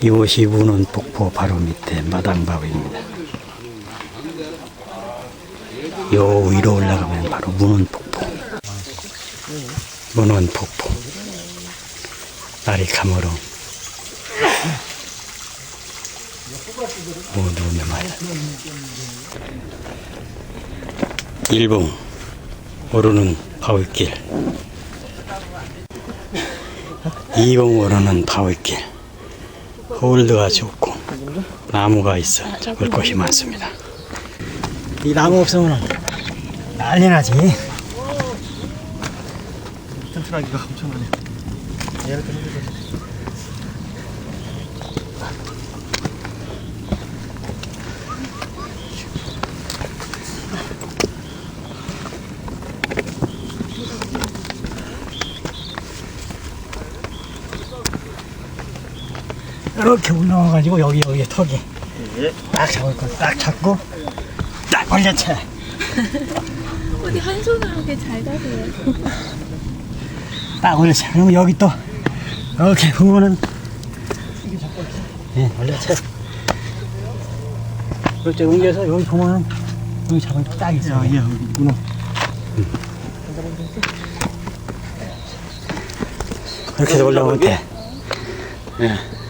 이곳이 문원 폭포 바로 밑에 마당바위입니다. 요 위로 올라가면 바로 문원 폭포. 문원 폭포. 나리카모로 모두 메마다. 일봉 오르는 바위길. 이봉 오르는 바위길. 홀드가 좋고 나무가 있어 잡을 것이 많습니다. 이 나무 없으면 난리 나지. 튼튼하기가 엄청나네. 이 가지고 여기 여기 턱이 딱 잡을 거딱 잡고 딱 올려채. 어디 한 손으로 이렇게 잘 가세요. 딱 올려채. 그러면 여기 또 이렇게 보면은 예, 올려채. 그렇게 옮겨서 여기 보면은 여기 잡을 거딱 있어. 야, 야, 문어. 이렇게 해서 올라오면 돼. 딱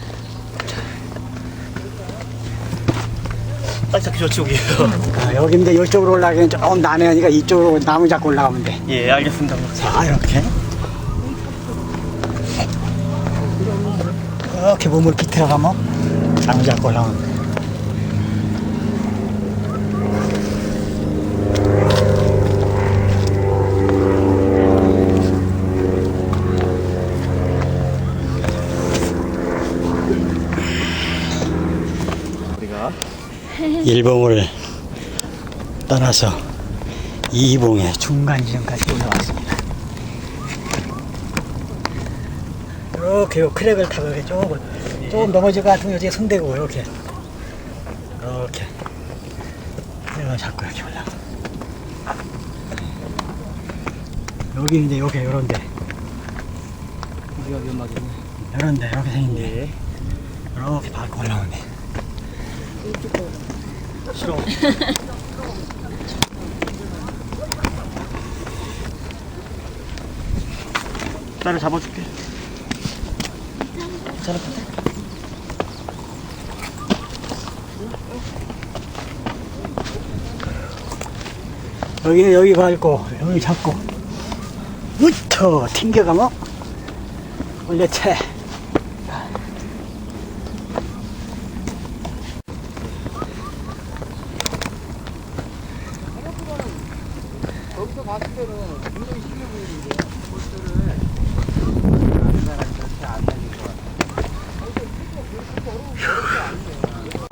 잡기 좋지, 여기. 아, 여기 이제 이쪽으로 올라가기엔 조금 난해하니까 이쪽으로 나무 잡고 올라가면 돼. 예, 알겠습니다. 자, 이렇게. 이렇게 몸을 비틀어가면 나무 잡고 올라오면 돼. 1봉을 떠나서 이봉의 중간 지점까지 올라왔습니다. 이렇게 요 크랙을 타고 이렇게 조금 조금 넘어질 것 같으면 이렇게 손대고 이렇게 이렇게 내가 잡고 이렇게 올라. 여기 이제 네. 이렇게 요런데 우리가 위험하겠네. 요런데 이렇게 생긴데 이렇게 밟고 올라오네. 싫어. 나를 잡아줄게. 괜찮아. 여기 여기 밟고 여기 잡고 우터 튕겨가면 올려채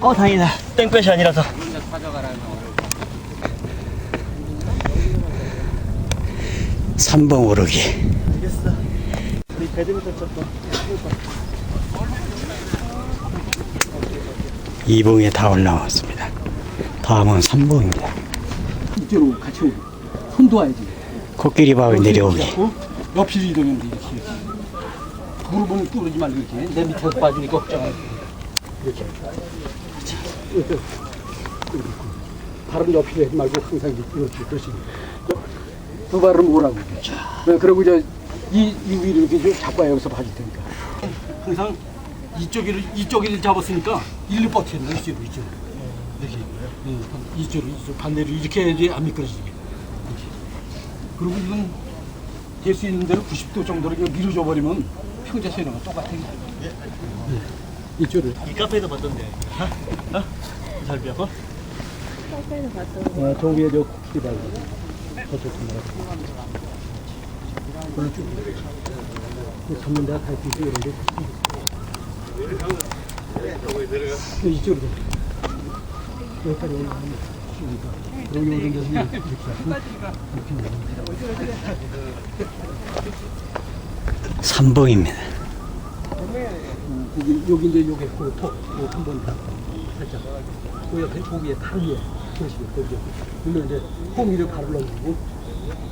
어 다행이다. 땡볕이 아니라서. 삼봉 오르기. 알겠어. 우리 배드민턴 쳤어. 이봉에 다 올라왔습니다. 다음은 삼봉입니다. 이쪽으로 같이 오고. 손 도와야지. 코끼리 바위 내려오기 잡고? 옆으로 이동하면 돼 이렇게. 이렇게 무릎은 뚫지 말고 이렇게. 내 밑에서 빠지니까 이렇게 자, 이렇게 이렇게. 발은 옆으로 하지 말고 항상 이렇게 그렇지 두 발은 오라고 네, 그리고 이제 이, 이 위를 이렇게 좀 잡아야 여기서 봐줄 테니까. 항상 이쪽을 이쪽을 잡았으니까 일로 버텨야 돼 이쪽으로 이쪽으로. 이렇게. 응, 이쪽으로 이쪽 반대로 이렇게 해야지 안 미끄러지게. 이렇게. 그리고 이건 될 수 있는 대로 90도 정도로 그냥 밀어줘 버리면 평자선이랑 똑같아. 네. 이쪽을. 이 카페에서 봤던데. 어? 어? 잘 배워? 카페에서 봤던 어, 저기에 저 코끼리 발고. 저쪽입니다. 그걸로 쭉. 그 전문대가 갈수 있어 이런 게. 네, 이쪽으로. 여기까지 올라가면. 그리고 이런 데서 이렇게 하고 이렇게 삼봉입니다 여기, 여기 이제 요게 그 톡, 한번 다 살짝. 그 옆에 고기에 발 위에. 그러시고, 거기. 물론 이제 호미를 바로 넣고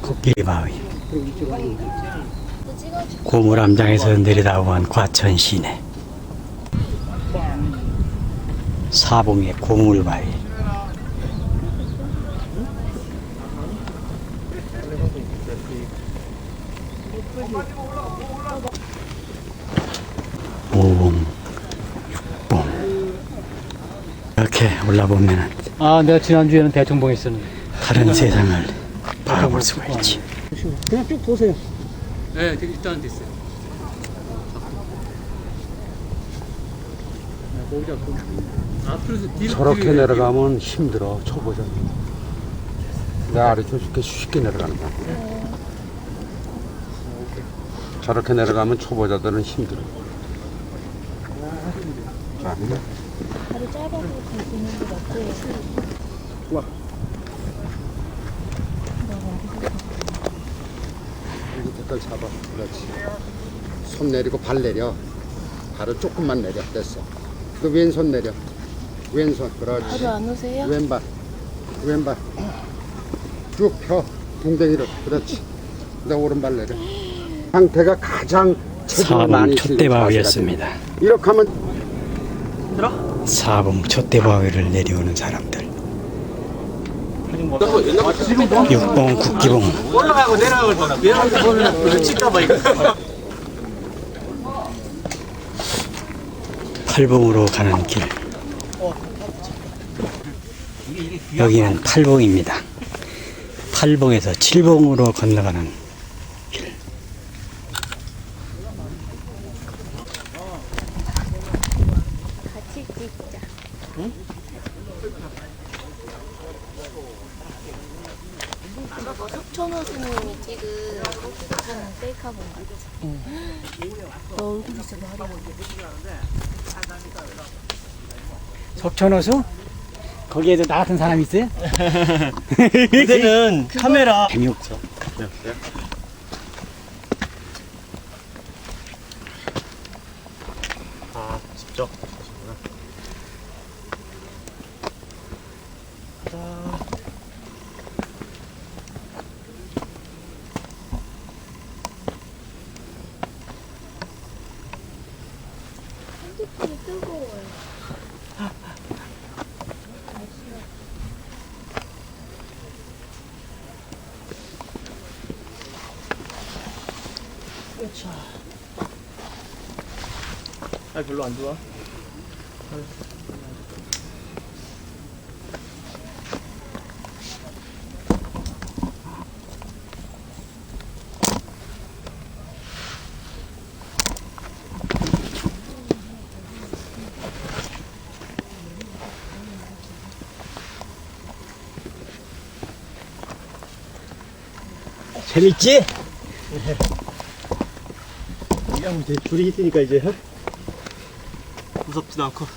코끼리 바위 그리고 이쪽으로 고물암장에서 내려다본 과천 시내 사봉의 고물바위 오봉 육봉 이렇게 올라보면 아 내가 지난주에는 대청봉에 있었는데. 다른 세상을 바라볼 수가 있지. 그냥 쭉 보세요. 네 일단 됐어요. 저렇게 내려가면 힘들어 초보자 내가 아래쪽 쉽게 쉽게 내려가는 거야. 저렇게 내려가면 초보자들은 힘들어. 자, 다리 짧아서 갈 수 있는 것 같아요. 여기 댓글 잡아. 그렇지. 손 내리고 발 내려. 발을 조금만 내려. 됐어. 그 왼손 내려. 왼손. 그렇지. 바로 안 오세요? 왼발. 왼발. 쭉 펴. 붕댕이를. 그렇지. 그 오른발 내려. 상태가 가장 체중을 촛대바위였습니다 자세가 돼. 이렇게 하면 사봉 촛대바위를 내려오는 사람들 지금 뭐? 육봉 국기봉 올라가고 내려가고 내려가고 칠까봐 이거. 팔봉으로 가는 길 여기는 팔봉입니다 팔봉에서 칠봉으로 건너가는 길 같이 찍자. 이거 뭐 석천호 스님이 찍은 하는 셀카본 같지? 너 얼굴이 진짜 말이 석천호수? 거기에도 나 같은 사람 있어요? 그때는 카메라 재미없어 아 직접 뜨거워요. 아 별로 안 좋아. 재밌지? 그냥 이제 둘이 있으니까 이제 무섭지도 않고.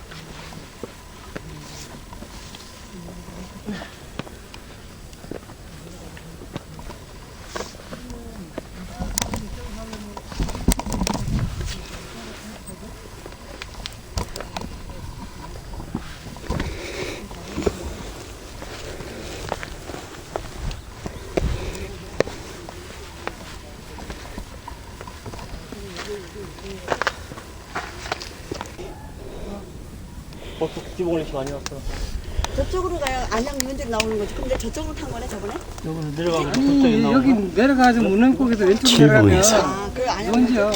이렇게 많이 왔어. 저쪽으로 가야 안양 문제 나오는 거지. 근데 저쪽으로 탄 거네 저번에? 여기로 내려가고 아니 갑자기 나오고. 여기 내려가서 문남국에서 왼쪽 칠봉에서. 내려가면 아, 그 안양 먼지야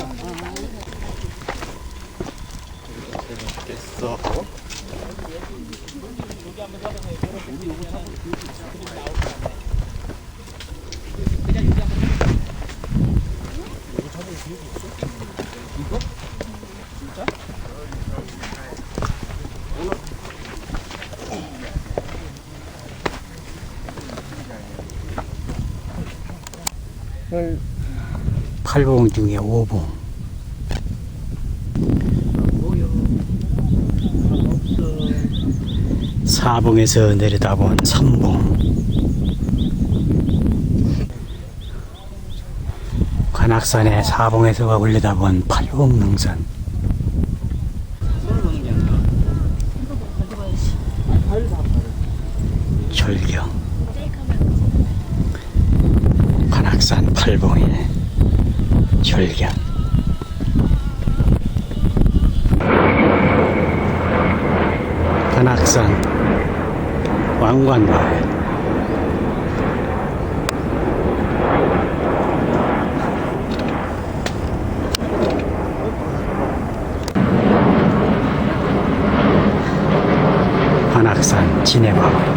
됐어. 팔봉 중에 오봉. 사봉에서 내려다본 삼봉. 관악산의 사봉에서 올려다본 팔봉 능선. 절경 한악산 팔봉의 절경. 한악산 왕관마을 한악산 진해마을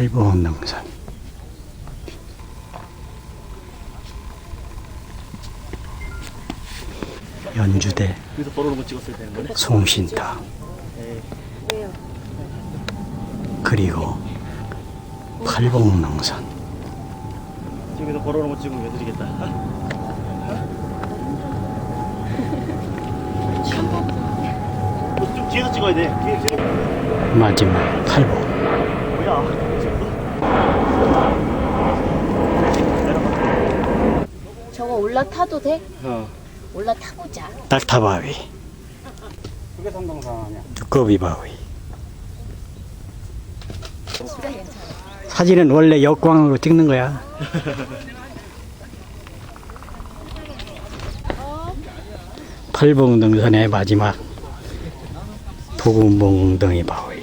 팔봉 능선 연주대 여기서 찍었어야 되는 거네. 송신타 그리고 팔봉 능선 여기서 걸어놓은 거 찍으면 왜 드리겠다. 좀 뒤에서 찍어야 돼. 마지막 팔봉 뭐야? 저거 올라타도 돼? 어. 올라타보자. 낙타바위 그게 성동산 아니야. 두꺼비 바위 진짜 괜찮아. 사진은 원래 역광으로 찍는 거야 팔봉능선의 마지막 도금봉덩이 바위